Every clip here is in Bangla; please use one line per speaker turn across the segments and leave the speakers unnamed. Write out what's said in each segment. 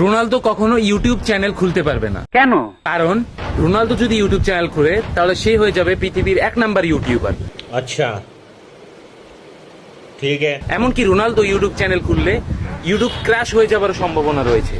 রোনালদো কখনো ইউটিউব চ্যানেল খুলতে পারবে না।
কেন?
কারণ রোনালদো যদি ইউটিউব চ্যানেল খুলে তাহলে সে হয়ে যাবে পৃথিবীর এক নাম্বার ইউটিউবার।
আচ্ছা। ঠিক
এমনকি রোনালদো ইউটিউব চ্যানেল খুললে ইউটিউব ক্র্যাশ হয়ে যাওয়ার সম্ভাবনা রয়েছে।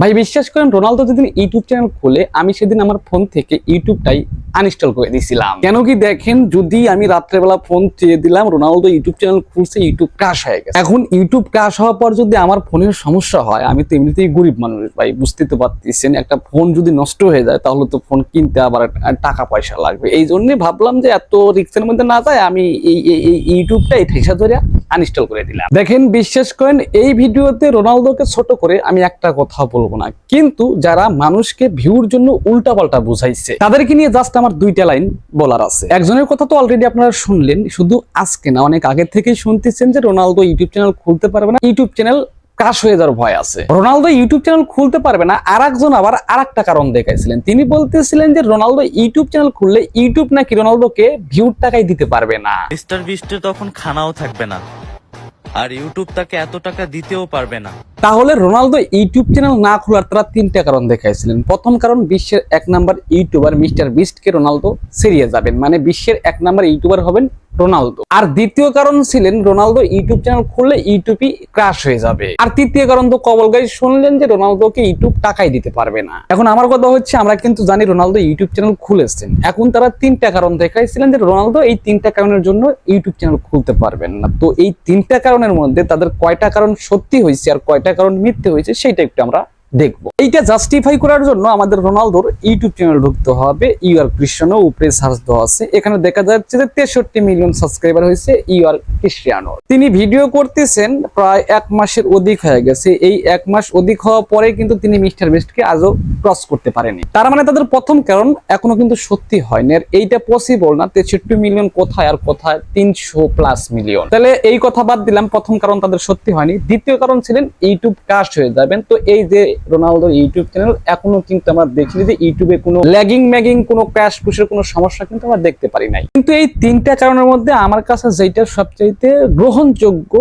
ভাই বিশ্বাস করেন রোনালদো যেদিন ইউটিউব চ্যানেল খোলে আমি সেদিন আমার ফোন থেকে ইউটিউবটাই আনইনস্টল করে দিয়েছিলাম কেন কি দেখেন, যদি আমি রাত্রেবেলা ফোন চেয়ে দিলাম, রোনালদো ইউটিউব চ্যানেল খুলছে ইউটিউব ক্রাশ হয়ে গেছে। এখন ইউটিউব ক্রাশ হওয়ার পর যদি আমার ফোনের সমস্যা হয়, আমি তো এমনিতেই গরিব মানুষ ভাই বুঝতে তো পারতেছেন, একটা ফোন যদি নষ্ট হয়ে যায়, তাহলে তো ফোন কিনতে আবার টাকা পয়সা লাগবে। এই জন্য ভাবলাম যে এত রিক্সের মধ্যে না যায়, আমি এই ইউটিউবটা এই ঠেসা ধরে আনইনস্টল করে দিলাম। দেখেন, বিশ্বাস করেন, এই ভিডিওতে রোনালদোকে ছোট করে আমি একটা কথা বলব না। কিন্তু যারা মানুষকে ভিউর জন্য উল্টাপাল্টা বুঝাইছে, তাদেরকে নিয়ে জাস্ট আমার দুইটা লাইন বলার আছে। একজনের কথা তো অলরেডি আপনারা শুনলেন, শুধু আজকে না, অনেক আগে থেকেই শুনতেছেন যে রোনালদো ইউটিউব চ্যানেল খুলতে পারবে না, ইউটিউব চ্যানেল ক্রাশ হয়ে যাওয়ার ভয় আছে। রোনালদো ইউটিউব চ্যানেল খুলতে পারবে না আর একজন আবার আর একটা কারণ দেখাইছিলেন। তিনি বলতেছিলেন যে রোনালদো ইউটিউব চ্যানেল খুললে ইউটিউব নাকি রোনালদোকে ভিউর টাকাই দিতে পারবে না।
মিস্টার বিস্টের তখন খানাও থাকবে না। আর ইউটিউব তাকে এত টাকা দিতেও পারবে না।
তাহলে রোনালদো ইউটিউব চ্যানেল না খোলার তারা তিনটা কারণ দেখাইছিলেন। প্রথম কারণ, বিশ্বের এক নাম্বার ইউটিউবার মিস্টার বিস্টকে রোনালদো সিরিয়ে যাবেন। মানে বিশ্বের এক নাম্বার ইউটিউবার হবেন রোনালদো। আর দ্বিতীয় কারণ ছিলেন রোনালদো ইউটিউব চ্যানেল খুললে ইউটিউবই ক্রাশ হয়ে যাবে। আর তৃতীয় কারণ তো কবল গাই শুনলেন যে রোনালদোকে ইউটিউব টাকাই দিতে পারবে না। এখন আমার কথা হচ্ছে, আমরা কিন্তু জানি রোনালদো ইউটিউব চ্যানেল খুলেছেন এখন তারা তিনটা কারণ দেখাইছিলেন যে রোনালদো এই তিনটা কারণের জন্য ইউটিউব চ্যানেল খুলতে পারবেন না। তো এই তিনটা কারণের মধ্যে তাদের কয়টা কারণ সত্যি হয়েছে আর কয়টা কারণ মিথ্যে হয়েছে সেটা একটু আমরা দেখব। এইটা জাস্টিফাই করার জন্য আমাদের রোনালদোর ইউটিউব চ্যানেল ঢুকতে হবে। ইউআর ক্রিশ্চিয়ানো উপরে সার্চ দেওয়া আছে। এখানে দেখা যাচ্ছে যে তেষট্টি মিলিয়ন সাবস্ক্রাইবার হয়েছে ইউ আর ক্রিশ্চিয়ানো তিনি ভিডিও করতেছেন প্রায় এক মাসের অধিক হয়ে গেছে। এই এক মাস অধিক হওয়ার পরে কিন্তু তিনি মিস্টার বেস্টকে আজও ক্রস করতে পারেনি। তার মানে তাদের প্রথম কারণ এখনও কিন্তু সত্যি হয়নি। আর এইটা পসিবল না। তেষট্টি মিলিয়ন কোথায় আর কোথায়? তিনশো প্লাস মিলিয়ন তাহলে এই কথা বাদ দিলাম। প্রথম কারণ তাদের সত্যি হয়নি। দ্বিতীয় কারণ ছিলেন ইউটিউব কাস্ট হয়ে যাবেন। তো এই যে রোনালদোর ইউটিউব চ্যানেল এখনও কিন্তু আমরা দেখিনি যে ইউটিউবে কোনো ল্যাগিং ম্যাগিং কোনো ক্র্যাশ পুশের কোনো সমস্যা কিন্তু আমরা দেখতে পারি নাই। কিন্তু এই তিনটা কারণের মধ্যে আমার কাছে যেটা সবচাইতে গ্রহণযোগ্য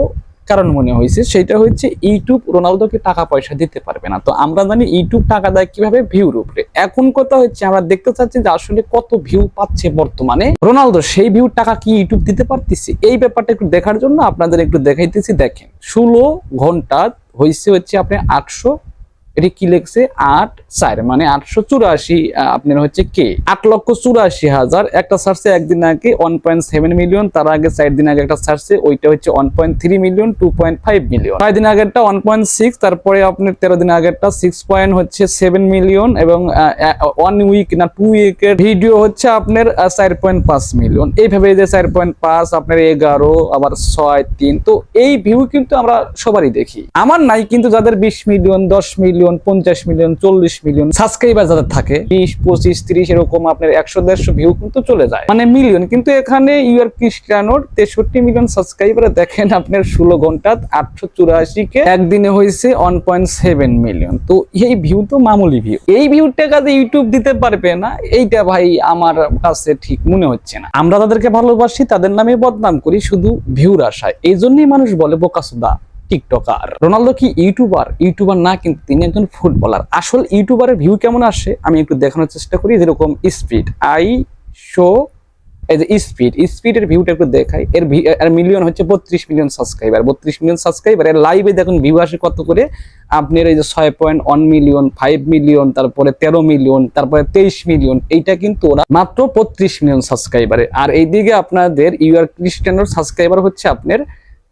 কারণ মনে হয়েছে, সেটা হচ্ছে ইউটিউব রোনালদোকে টাকা পয়সা দিতে পারবে না। তো আমরা জানি ইউটিউব টাকা দেয় কীভাবে? ভিউর উপরে। এখন কথা হচ্ছে, আমরা দেখতে চাচ্ছি যে আসলে কত ভিউ পাচ্ছে বর্তমানে রোনালদো। সেই ভিউ টাকা কি ইউটিউব দিতে পারতেছে? এই ব্যাপারটা একটু দেখার জন্য আপনাদের একটু দেখাইতেছি। দেখেন, ষোলো ঘণ্টা হয়েছে হচ্ছে আপনি আটশো এটি কি লিখছে? আট চার মানে আটশো চুরাশি আপনার হচ্ছে কে? আট লক্ষ চুরাশি হাজার। একটা সার্চে একদিন আগে ওয়ান পয়েন্ট সেভেন মিলিয়ন তার আগে চার দিন আগে একটা সার্চে ওইটা হচ্ছে one point three million two point five million ছয় দিন আগেরটা ওয়ান পয়েন্ট সিক্স তারপরে আপনার তেরো দিন আগেরটা সিক্স পয়েন্ট হচ্ছে সেভেন মিলিয়ন এবং ওয়ান উইক না টু উইকের ভিডিও হচ্ছে আপনার চার পয়েন্ট পাঁচ মিলিয়ন এইভাবে যে চার পয়েন্ট পাঁচ, আপনার এগারো, আবার ছয়, তিন, তো এই ভিউ কিন্তু আমরা সবারই দেখি। আমার নাই কিন্তু যাদের বিশ মিলিয়ন দশ মিলিয়ন পঞ্চাশ মিলিয়ন চল্লিশ মিলিয়ন সাবস্ক্রাইবার যাদের থাকে, বিশ, পঁচিশ, তিরিশ, এরকম আপনার একশো, দেড়শো ভিউ কিন্তু চলে যায়। মানে মিলিয়ন কিন্তু এখানে ইউআর ক্রিস্টিয়ানোর তেষট্টি মিলিয়ন সাবস্ক্রাইবার দেখেন আপনার ষোলো ঘণ্টা আটশো চুরাশি কে একদিনে হয়েছে ওয়ান পয়েন্ট সেভেন মিলিয়ন তো এই ভিউ তো মামুলি ভিউ এই ভিউটা কাজে ইউটিউব দিতে পারবে না, এইটা ভাই আমার কাছে ঠিক মনে হচ্ছে না। আমরা তাদেরকে ভালোবাসি, তাদের নামে বদনাম করি, শুধু ভিউর আশায়। এই জন্যই মানুষ বলে বোকাসুদা টিকটকার। রোনালদো কি ইউটিউবার? ইউটিউবার না, কিন্তু তিনি একজন ফুটবলার। আসল ইউটিউবারের ভিউ কেমন আসে? আমি একটু দেখানোর চেষ্টা করি, যেরকম স্পিড। আই শো, এই যে স্পিড, স্পিডের ভিউটা একটু দেখাই। এর এর মিলিয়ন হচ্ছে বত্রিশ মিলিয়ন সাবস্ক্রাইবার বত্রিশ মিলিয়ন সাবস্ক্রাইবার এর লাইভে দেখুন ভিউ আসে কত করে? আপনার এই যে ছয় point one million five million তারপরে তেরো মিলিয়ন তারপরে তেইশ মিলিয়ন এইটা কিন্তু ওরা মাত্র বত্রিশ মিলিয়ন সাবস্ক্রাইবারে আর এইদিকে আপনাদের ইউআর ক্রিস্টিয়ানোর সাবস্ক্রাইবার হচ্ছে আপনার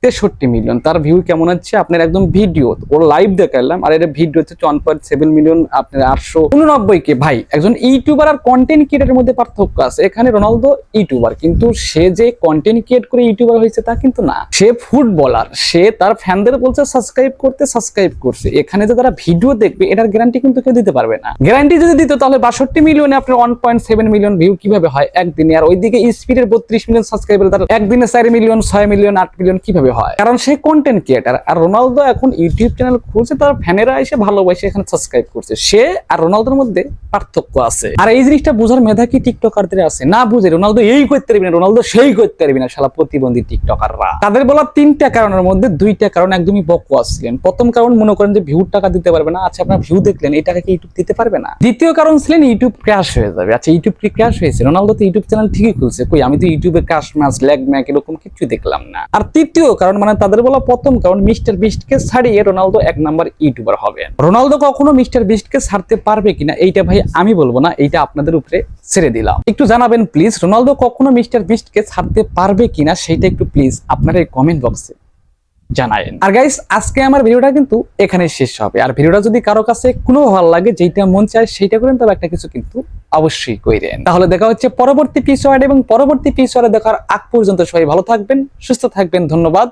তেষট্টি মিলিয়ন তার ভিউ কেমন হচ্ছে আপনার একদম ভিডিও ওর লাইভ দেখালাম, আর এর ভিডিও হচ্ছে ওয়ান পয়েন্ট সেভেন মিলিয়ন আপনার আটশো উননব্বই কে। ভাই, একজন ইউটিউবার আর কন্টেন্ট ক্রিয়েটারের মধ্যে পার্থক্য আছে। এখানে রোনালদো ইউটিউবার কিন্তু সে যে কন্টেন্ট ক্রিয়েট করে ইউটিউবার হয়েছে তা কিন্তু না। সে ফুটবলার সে তার ফ্যানদের বলছে সাবস্ক্রাইব করতে সাবস্ক্রাইব করছে। এখানে যে তারা ভিডিও দেখবে, এটার গ্যারান্টি কিন্তু কেউ দিতে পারবে না। গ্যারান্টি যদি দিত, তাহলে বাষট্টি মিলিয়নে আপনার one point seven million view কীভাবে হয় একদিনে? আর ওইদিকে স্পিডের বত্রিশ মিলিয়ন সাবস্ক্রাইবার তার একদিনে চার মিলিয়ন ছয় মিলিয়ন আট মিলিয়ন কীভাবে হয়। কারণ সে কন্টেন্ট ক্রিয়েটার আর রোনালদো এখন ইউটিউব চ্যানেল খুলছে, তার ফ্যানেরা এসে ভালোবাসে, এখানে সাবস্ক্রাইব করছে। সে আর রোনালদোর মধ্যে পার্থক্য আছে। আর এই জিনিসটা বোঝার মেধা কি টিকটকারদের আছে? না বুঝে রোনালদো এই করতে পারবি না, রোনালদো সেই করতে পারবি না, শালা প্রতিবন্ধী টিকটকাররা তাদের বলা তিনটা কারণের মধ্যে দুইটা কারণ একদমই বকওয়াস ছিলেন। প্রথম কারণ, মনে করেন যে ভিউ টাকা দিতে পারবে না আচ্ছা আপনার ভিউ দেখলেন, এই টাকা কি ইউটিউব দিতে পারবে না? দ্বিতীয় কারণ ছিলেন ইউটিউব ক্র্যাশ হয়ে যাবে। আচ্ছা ইউটিউব কি ক্র্যাশ হয়েছে? রোনালদো তো ইউটিউব চ্যানেল ঠিকই খুলছে। কই, আমি তো ইউটিউবে ক্র্যাশ ম্যাচ ল্যাগ ম্যাক এরকম কিছু দেখলাম না। আর তৃতীয় কারণ মানে তাদের বলা প্রথম কারণ মিস্টার বিস্টকে ছাড়িয়ে রোনালদো এক নাম্বার ইউটিউবার হবে। রোনালদো কখনো মিস্টার বিস্টকে ছাড়তে পারবে কিনা এইটা ভাই আমি বলব না, এইটা আপনাদের উপরে ছেড়ে দিলাম। একটু জানাবেন প্লিজ রোনালদো কখনো মিস্টার বিস্টকে ছাড়তে পারবে কিনা সেইটা একটু প্লিজ আপনারা এই কমেন্ট বক্সে জানায়েন। আর গাইস আজকে আমার ভিডিওটা কিন্তু এখানে শেষ হবে। আর ভিডিওটা যদি কারও কাছে কোনো ভালো লাগে যেটা মন চায় সেইটা করেন, তবে একটা কিছু কিন্তু অবশ্যই কইরেন তাহলে দেখা হচ্ছে পরবর্তী পিসওয়ার্ড এবং পরবর্তী পিসওয়ার্ডে দেখার আগ পর্যন্ত সবাই ভালো থাকবেন, সুস্থ থাকবেন, ধন্যবাদ।